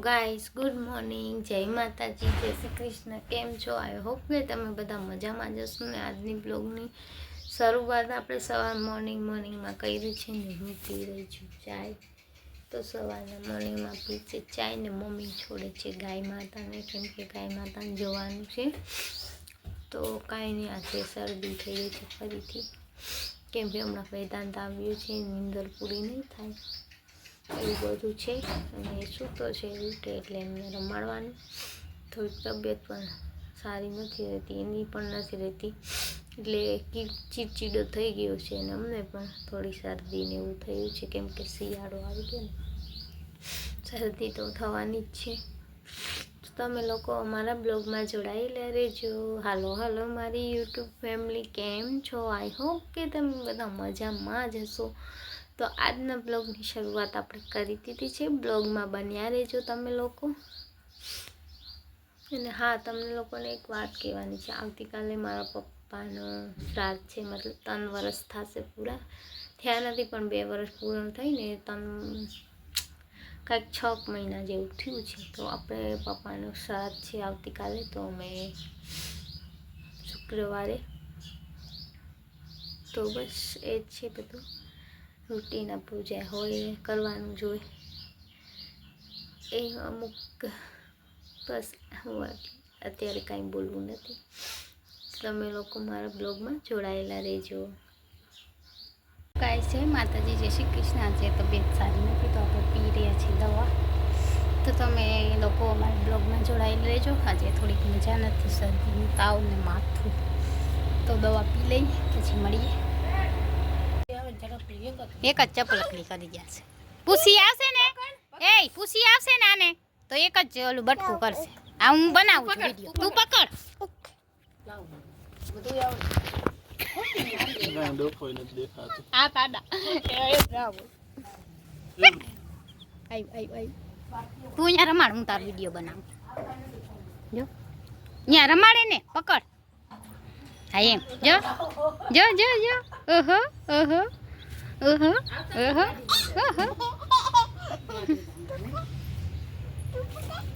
Guys good morning જય માતાજી, જય શ્રી કૃષ્ણ. કેમ છો? આઈ હોપ કે તમે બધા મજામાં જશો ને આજની બ્લોગની શરૂઆત આપણે સવાર મોર્નિંગ મોર્નિંગમાં કરી છે ને હું પી રહી છું ચાય. તો સવારના મોર્નિંગમાં પી છે ચાય ને મમ્મી છોડે છે ગાય માતાને, કેમ કે ગાય માતાને જવાનું છે. તો કાંઈ નહીં, આજે શરદી થઈ ગઈ છે ફરીથી. કેમ કે હમણાં વેદાંત આવ્યું છે, નીંદર પૂરી નહીં થાય. એવું બધું છે. અને સૂતો છે ઉઠે એટલે એમને રમાડવાનું. થોડીક તબિયત પણ સારી નથી રહેતી, એની પણ નથી રહેતી. એટલે ચીડચીડો થઈ ગયો છે અને અમને પણ થોડી શરદી ને એવું થયું છે, કેમ કે શિયાળો આવી ગયો ને. શરદી તો થવાની જ છે. તમે લોકો અમારા બ્લોગમાં જોડાયેલા રહેજો. હાલો હાલો, મારી યુટ્યુબ ફેમિલી કેમ છો? આઈ હોપ કે તમે બધા મજામાં જ હશો. તો આજના બ્લોગની શરૂઆત આપણે કરી દીધી છે. બ્લોગમાં બન્યા રહેજો તમે લોકો. અને હા, તમને લોકોને એક વાત કહેવાની છે. આવતીકાલે મારા પપ્પાનો શ્રાદ્ધ છે, મતલબ ત્રણ વર્ષ થશે પૂરા. થયા નથી, પણ બે વર્ષ પૂર્ણ થઈને ત્રણ કાંઈક છ મહિના જેવું થયું છે. તો આપણે પપ્પાનો શ્રાદ્ધ છે આવતીકાલે, તો અમે શુક્રવારે. તો બસ એ જ છે બધું. રૂટીન આપણું જે હોય કરવાનું જોઈએ. એ અમુક બસ અત્યારે કાંઈ બોલવું નથી. તમે લોકો મારા બ્લોગમાં જોડાયેલા રહેજો. કાંઈ છે માતાજી, જય શ્રી કૃષ્ણ. આજે તબિયત સારી નથી, તો આપણે પી રહ્યા છીએ દવા. તો તમે લોકો અમારા બ્લોગમાં જોડાયેલા રહેજો. આજે થોડીક મજા નથી શરદી તાવ ને માથું. તો દવા પી લઈ પછી મળીએ. એક જ ચપલકડી કરી ગયા છે. પૂસી આવશે ને? એ પૂસી આવશે ને આને? તો એક જ ઓલું બટકું કરશે. આ હું બનાવું છું વીડિયો તું પકડ. આ તાડા તું અહીંયા રમાડ હું તારો વીડિયો બનાવું. જો. અહીંયા રમાડે ને? પકડ. હા એમ. જો. જો જો જો. ઓહો ઓહો. ઓહો ઓહો. ઓહો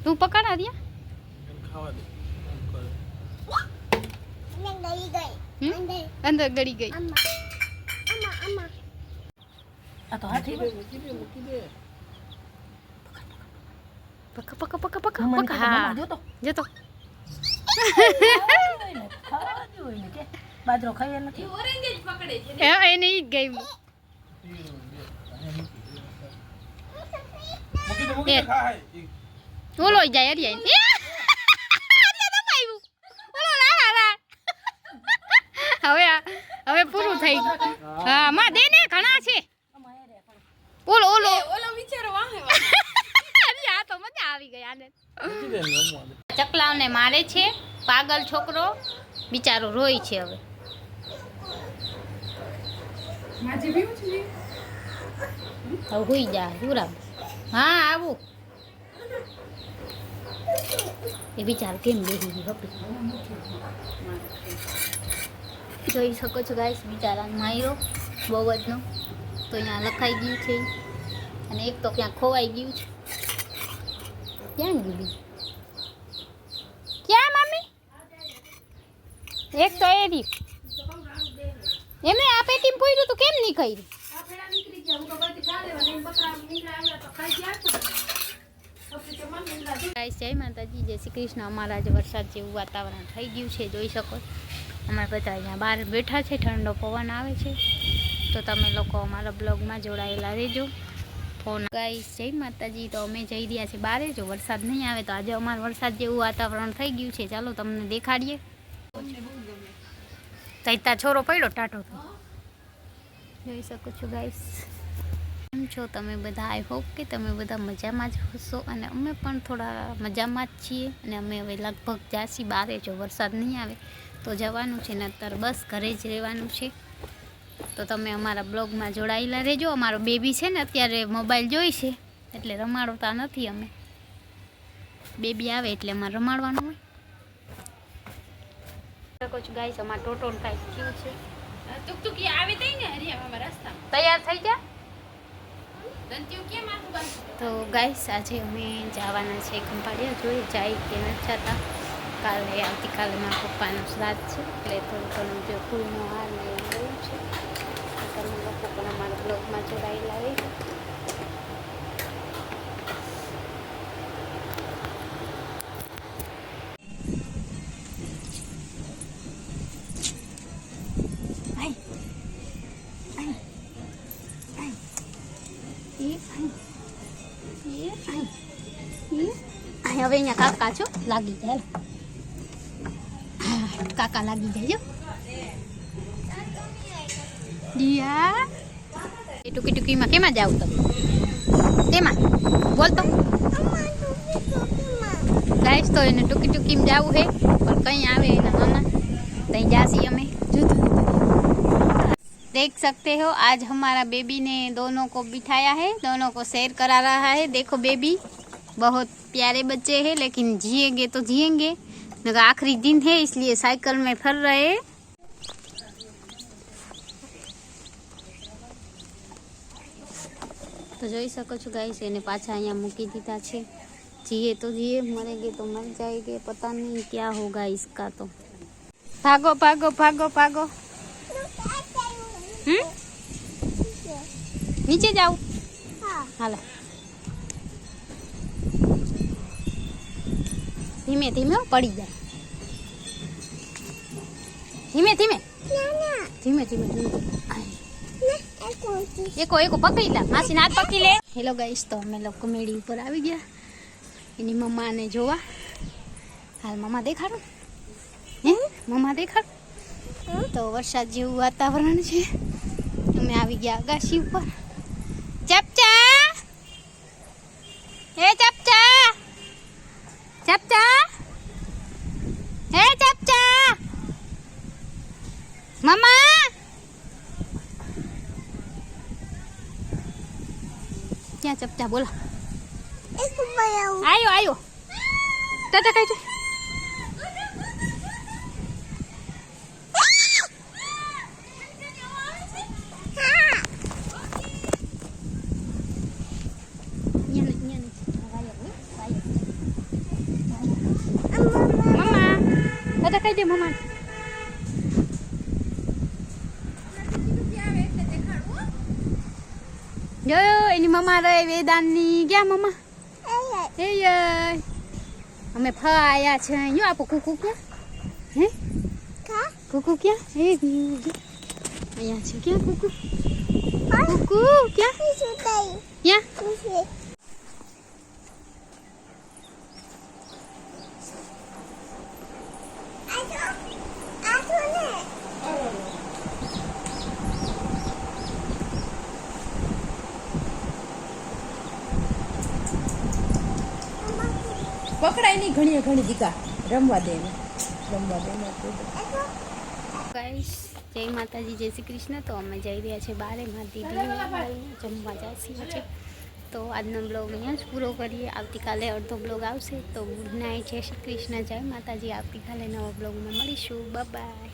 તું પકડ આર્યા એને ખાવા દે એમ કરે. હમ? અંદર ગળી ગઈ મૂકી તો હાથી પક પક પક પક પક હા જો તો બાજરો ખાઈ નથી. એ એને ઈ જ ગઈ ઓલો જાય લા હવે હવે પૂરું થઈ ગયું હા માં દે ને ઘણા છે આ તો મજા આવી ગઈ આને મૂકી દે ને રમવા દે ચકલાઓને મારે છે પાગલ છોકરો બિચારો રોય છે હવે હવે હુઈ જા યુરાબ હા, આવું. એ બિચારો કેમ બેસી જોઈ શકો છો ગાઈસ બિચારા માયરો બહુ જ નો તો અહીંયા લખાઈ ગયું છે. અને એક તો ક્યાં ખોવાઈ ગયું છે. ક્યાં ગયું? બીજું ક્યાં, મમ્મી? એક તો એ એમને આ પેટીમ પૂર્યું તો કેમ નહીં કર્યું? જય માતાજી જય શ્રી કૃષ્ણ. અમારા આજે વરસાદ જેવું વાતાવરણ થઈ ગયું છે જોઈ શકો. છો. અમે બધા અહીંયા બહાર બેઠા છે ઠંડો પવન આવે છે. તો તમે લોકો અમારા બ્લોગમાં જોડાયેલા રહેજો. ફોન ગાઈસ જય માતાજી તો અમે જઈ રહ્યા છીએ બહારે જો વરસાદ નહીં આવે તો આજે અમારે વરસાદ જેવું વાતાવરણ થઈ ગયું છે. ચાલો તમને દેખાડીએ. તૈતા છોરો પડ્યો ટાટો તો. જોઈ શકો છો ગાઈસ કેમ છો તમે બધા? આઈ હોપ કે તમે બધા મજામાં જ હશો અને અમે પણ થોડા મજામાં જ છીએ અને અમે હવે લગભગ જાસી બારે જો વરસાદ નહીં આવે તો જવાનું છે ને અત્યારે બસ ઘરે જ રહેવાનું છે. તો તમે અમારા બ્લોગમાં જોડાયેલા રહેજો. અમારો બેબી છે ને અત્યારે મોબાઈલ જોઈ છે, એટલે રમાડતા નથી અમે. બેબી આવે એટલે અમારે રમાડવાનું હોય. શકો છો ગાઈસ અમાર ટોટોન કાંઈક થયું છે. ટુકટુકી આવી તઈ ને હરિયામાં રસ્તા તૈયાર થઈ જા તો ગાઈસ આજે અમે જવાના છે ખંભાળિયા. જોઈએ જાય કે ન જતા. કાલે આવતીકાલે મારા પપ્પાનો શ્રાદ્ધ છે એટલે થોડું ઘણું જે ફૂલનો હાર ને એવું છે. તમે લોકો પણ અમારા બ્લોગમાં જોડાયેલા રહેજો. હવે અહીંયા કાકા છો લાગી જાય કાકા લાગી જાય દિયા એ ટૂંકી ટૂંકીમાં કેમાં જાવ તો તેમાં બોલ તો ગાઈશ તો એને ટૂંકી ટૂંકીમાં જાવું હે પણ કંઈ આવે એના મામા ત્યાં જાસી અમે देख सकते हो आज हमारा बेबी ने दोनों को बिठाया है दोनों को सैर करा रहा है देखो बेबी बहुत प्यारे बच्चे हैं लेकिन जिएँगे तो जिएँगे। मेरा आखिरी दिन है इसलिए साइकिल में फर रहे। तो जो सको गाई से पाचा अँ मूकी दीदा है जीए तो जीए मरेंगे तो मर जाएँगे पता नहीं क्या होगा इसका तो। भागो भागो भागो भागो। हम्म? नीचे जाओ। हाँ। हाला। ધીમે ધીમે પડી જાય. ધીમે ધીમે. ધીમે ધીમે ધીમે એકો એકો પકડી લે. માસી હાથ પકડી લે. હેલો ગાઈસ તો અમે લોકો મેળી ઉપર આવી ગયા. એની મમ્માને જોવા. હાલ મમ્મા દેખાડો. હે? મમ્મા દેખાડો. તો વરસાદ જેવું વાતાવરણ છે. અમે આવી ગયા અગાશી ઉપર ચપચા હે ચપચા ચપચા હે ચપચા મમ્મા ક્યાં ચપચા બોલો આયો આયો ટાટા કઈ મમ્મા ટાટા કઈ દે મમ્મા જોયો એની મમ્મા રહે વેદાનની ગયા મમ્મા એ. અમે ફાયા છે અહીંયા આપો કુકુ ક્યાં હે કુકુ ક્યાં હે અહીંયા છે ક્યાં કુકુ કુકુ ક્યાં ક્યાં પકડાય નહીં ઘણી ઘણી દીકા. રમવા દે રમવા દે ગાઈસ, જય માતાજી, જય શ્રી કૃષ્ણ. તો અમે જઈ રહ્યા છીએ બારે. માં દીદી જમવા જાય છે તો આજનો બ્લોગ અહીંયા જ પૂરો કરીએ. આવતીકાલે અડધો બ્લોગ આવશે. તો ગુડ નાઇટ જય શ્રી કૃષ્ણ. જય માતાજી. આવતીકાલે નવા બ્લોગમાં મળીશું. બાય